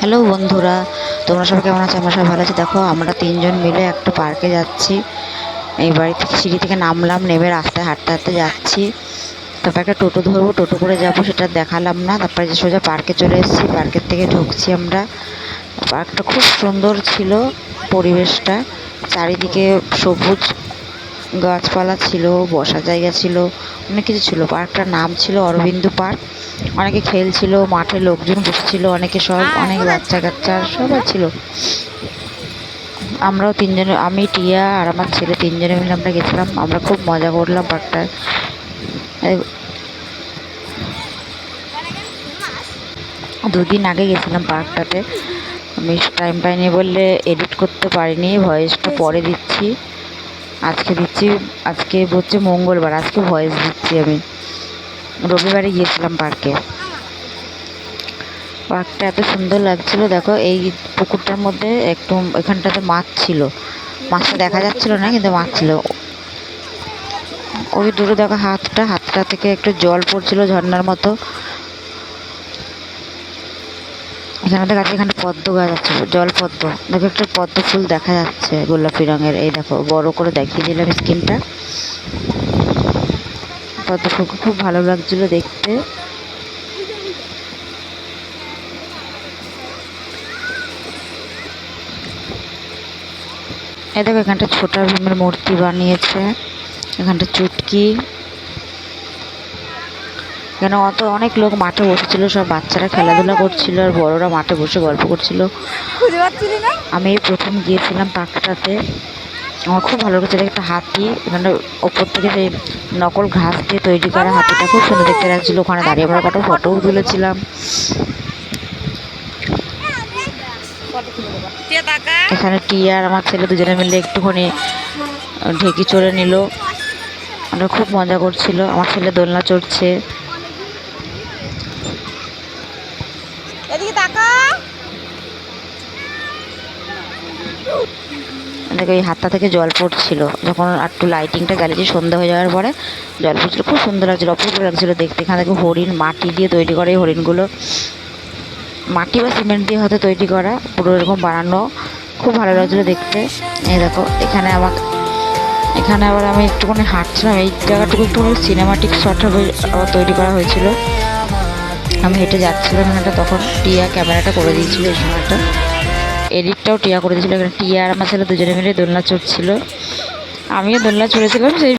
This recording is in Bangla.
হ্যালো বন্ধুরা, তোমরা সবাই কেমন আছো? আমরা সবাই ভালো আছি। দেখো, আমরা তিনজন মিলে একটা পার্কে যাচ্ছি। এই বাড়ি থেকে সিঁড়ি থেকে নামলাম, নেমে রাস্তায় হাঁটতে হাঁটতে যাচ্ছি। তারপর একটা টোটো ধরবো, টোটো করে যাব, সেটা দেখালাম না। তারপরে যে সোজা পার্কে চলে এসেছি পার্কের থেকে ঢুকছি আমরা। পার্কটা খুব সুন্দর ছিল পরিবেশটা। চারিদিকে সবুজ গাছপালা ছিল বসার জায়গা ছিল অনেক কিছু ছিল। পার্কটার নাম ছিল অরবিন্দু পার্ক। অনেকে খেলছিল মাঠে লোকজন বসেছিল অনেকে সব অনেক বাচ্চা কাচ্চা সবাই ছিল। আমরাও তিনজনে আমি টিয়া আর আমার ছেলে তিনজনে মিলে আমরা গেছিলাম। আমরা খুব মজা করলাম পার্কটায় দুদিন আগে গেছিলাম পার্কটাতে। আমি টাইম পাইনি বললে এডিট করতে পারিনি ভয়েসটা পরে দিচ্ছি। আজকে দিচ্ছি, আজকে হচ্ছে মঙ্গলবার, আজকে ভয়েস দিচ্ছি আমি। রবিবারে গিয়েছিলাম পার্কে পার্কটা এত সুন্দর লাগছিল, দেখো এই পুকুরটার মধ্যে একটু এখানটাতে মাছ ছিল। মাছটা দেখা যাচ্ছিল না, কিন্তু মাছ ছিল। ওই দূরে দেখো হাতটা হাতটা থেকে একটু জল পড়ছিল ঝর্নার মতো। এখানে দেখা যাচ্ছে এখানে পদ্ম গাছ আছে, জল পদ্ম। দেখো একটা পদ্ম ফুল দেখা যাচ্ছে গোলাপি রঙের, এই দেখো, বড় করে দেখিয়ে দিলাম স্ক্রিনটা। পদ্ম ফুলকে খুব ভালো লাগছিল দেখতে। এই দেখো এখানটা ছোটা ভীমের মূর্তি বানিয়েছে, এখানটা চুটকি। এখানে অত অনেক লোক মাঠে বসেছিল সব বাচ্চারা খেলাধুলা করছিল আর বড়রা মাঠে বসে গল্প করছিল। আমি এই প্রথম গিয়েছিলাম পার্কটাতে আমার খুব ভালো লেগেছে একটা হাতি মানে ওপর থেকে সেই নকল ঘাস দিয়ে তৈরি করা হাতিটা খুব সুন্দর দেখতে লাগছিল। ওখানে দাঁড়িয়ে আমরা কত ফটোও তুলেছিলাম। এখানে টিয়া আর আমার ছেলে দুজনে মিলে একটুখানি ঢেকি চড়ে নিল। আমরা খুব মজা করছিল আমার ছেলে দোলনা চড়ছে। দেখো, এই হাতটা থেকে জল পড়ছিল। যখন একটু লাইটিংটা জ্বালিয়েছি সন্ধ্যা হয়ে যাওয়ার পরে জল পড়ছিল। খুব সুন্দর লাগছিল, অপূর্ব লাগছিল দেখতে। এখানে দেখো হরিণ মাটি দিয়ে তৈরি করে এই হরিণগুলো। মাটি বা সিমেন্ট দিয়ে হয়তো তৈরি করা, পুরো এরকম বানানো। খুব ভালো লাগছিল দেখতে। এই দেখো, এখানে আমার, এখানে আবার আমি একটুখানি হাঁটছিলাম। এই জায়গাটুকু একটুখানি সিনেমাটিক শট আবার তৈরি করা হয়েছিল। আমি হেঁটে যাচ্ছিলাম এখানটা, তখন টিয়া ক্যামেরাটা করে দিয়েছিল এই সময়টা। এডিটটাও টিয়া করে দিয়েছিল। টিয়া আর আমার ছেলে দুজনে মিলে দোলনা চড়ছিল। আমিও দোলনা চড়েছিলাম, সেই